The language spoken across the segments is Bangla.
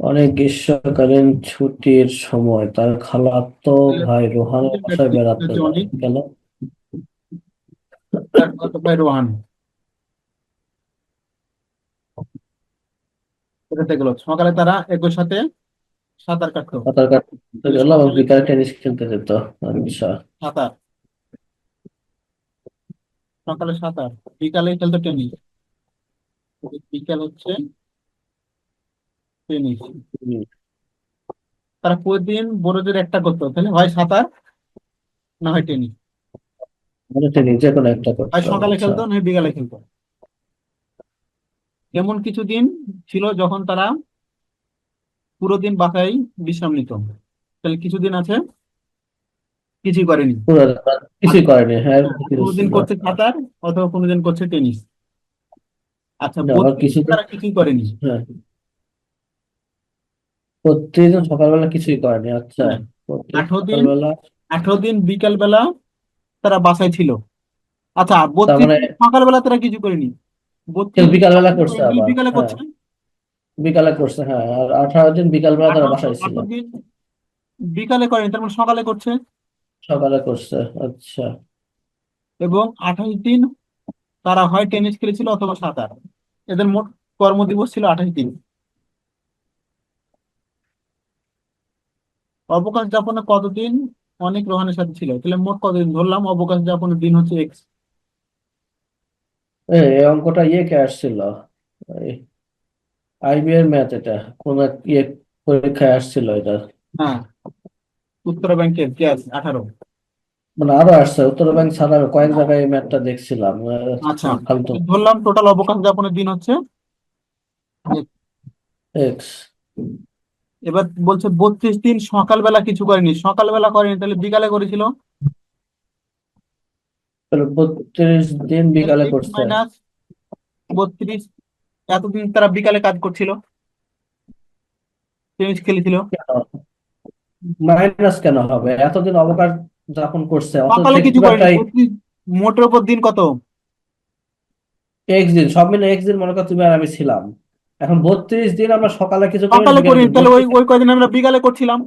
অনেক গ্রীষ্মকালীন ছুটির সময় তার খালাতো ভাই রোহানের বাসায় বেড়াতে যায়। কেন? ভাই রোহান। গেল? সকালে তারা একই সাথে সাঁতার কাটতো। সাঁতার কাটতে। গেল এবং বিকালে টেনিস খেলতে যেত আচ্ছা সাঁতার। সকালে সাঁতার বিকালে খেলতো টেনিস। বিকাল হচ্ছে টেনিস তারা প্রতিদিন বড়দের একটা করতো তাহলে হয় সাঁতার না হয় টেনিস। মানে যে কোনো একটা করতে। হয় সকালে আচ্ছা। খেলতো না বিকালে খেলতো। এমন কিছু দিন ছিল যখন তারা পুরো দিন বাসায় বিশ্রাম নিত। তাহলে কিছুদিন আছে? কিছুই করেনি। কিছুই করেনি হ্যাঁ কিছু কোনোদিন করছে সাঁতার অথবা কোনোদিন করছে টেনিস। আচ্ছা কিছুই করেনি। হ্যাঁ। প্রতিদিন সকালবেলা কিছুই করেনি আচ্ছা। আঠারো দিন আঠারো দিন বিকাল বেলা তারা বাসায় ছিল। আচ্ছা তার বত্রিশ মানে সকালবেলা তারা কিছু করেনি। বত্রিশ বিকালবেলা করছে আবার বিকালে হ্যাঁ। করছে? বিকালে করছে হ্যাঁ। আর আঠারো দিন বিকালবেলা তারা বাসায় ছিল। বিকালে করেনি তার মানে সকালে করছে? সকালে করছে আচ্ছা। এবং আঠাশ দিন তারা হয় টেনিস খেলেছিল অথবা সাঁতার। এদের মোট কর্মদিবস ছিল আঠাশ দিন। অবকাশ যাপনে কতদিন? অনেক রোহানের সাথে ছিল। তাহলে মোট কতদিন? ধরলাম অবকাশ যাপনের দিন হচ্ছে এক্স এই অঙ্কটা ইয়ে কে আসছিল? আইবি এর ম্যাথ এটা কোন ইয়ে পরীক্ষায় আসছিল এটা? হ্যাঁ উত্তরা ব্যাংকের কে আছে? আঠারো। মানে আরও আসছে উত্তর ব্যাংক ছাড়া কয়েক জায়গায় এই ম্যাথটা দেখছিলাম। আচ্ছা ফালতু। ধরলাম টোটাল অবকাশ যাপনের দিন হচ্ছে এক্স এবার বলছে বত্রিশ দিন সকালবেলা কিছু করেনি। সকালবেলা করেনি তাহলে বিকালে করেছিল? বত্রিশ দিন বিকালে করছে। মাইনাস বত্রিশ এতদিন তারা বিকালে কাজ করছিল। টেনিস খেলেছিল। মাইনাস কেন হবে? এতদিন অবকাশ যাপন করছে সকালে কিছু করেনি। মোটের উপর দিন কত? এক্স দিন সব মিলে এক্স দিন মনে করো তুমি আর আমি ছিলাম। এখন বত্রিশ দিন আমরা সকালে কিছু সকালে বিকালে করিনি তাহলে ওই ওই কয়দিন আমরা বিকালে করছিলাম?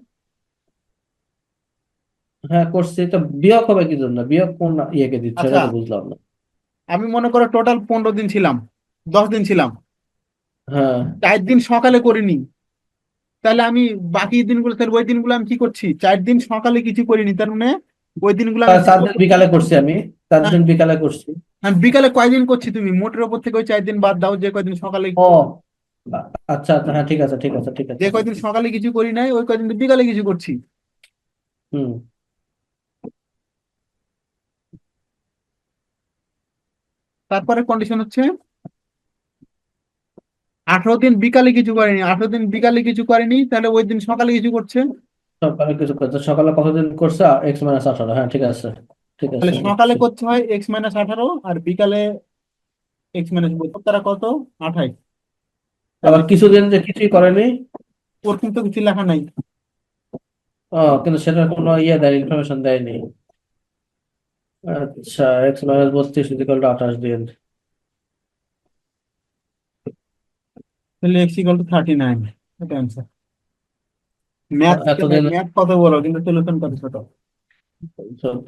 হ্যাঁ করছি। তো বিয়োগ হবে কি জন্য? বিয়োগ কোন ইয়েকে দিচ্ছে এটা আচ্ছা। বুঝলাম না। আমি মনে করো টোটাল পনেরো দিন ছিলাম দশ দিন ছিলাম। হ্যাঁ। চার দিন সকালে করিনি। তাহলে আমি বাকি দিনগুলো তাহলে ওই দিনগুলো আমি কি করছি? চার দিন সকালে কিছু করিনি তার মানে ওই দিনগুলো আমি চার দিন বিকালে করছি আমি। চার হ্যাঁ, দিন বিকালে করছি। আমি বিকালে কয়দিন করছি তুমি? মোটের উপর থেকে ওই চার দিন বাদ দাও যে কয়দিন সকালে ও আচ্ছা আচ্ছা হ্যাঁ ঠিক আছে ঠিক আছে ঠিক আছে। যে কয়দিন সকালে কিছু করি নাই ওই কয়দিন বিকালে কিছু করছি। হুম। তারপরে কন্ডিশন হচ্ছে আঠারো দিন বিকালে কিছু করেনি আঠারো দিন বিকালে কিছু করেনি তাহলে ওই দিন সকালে কিছু করছে? সকালে কিছু করছে সকালে কতদিন করছে? এক্স মাইনাস আঠারো হ্যাঁ ঠিক আছে ঠিক আছে। তাহলে সকালে করতে হয় এক্স মাইনাস আঠারো আর বিকালে এক্স মাইনাস তারা কত? আঠাশ আবার কিছুদিন যে কিছুই করেনি? ওর কিন্তু কিছু লেখা নাই। ও কিন্তু সেটা কোনো ইয়ে দেয় ইনফরমেশন দেয়নি। আচ্ছা এক্স মাইনাস বত্রিশ ইকুয়াল টু আঠাশ দিন তাহলে x equal to thirty nine এটা অ্যান্সার ম্যাথ এতদিন ম্যাথ কত বড় কিন্তু সলিউশন কত ছোট? ছোট।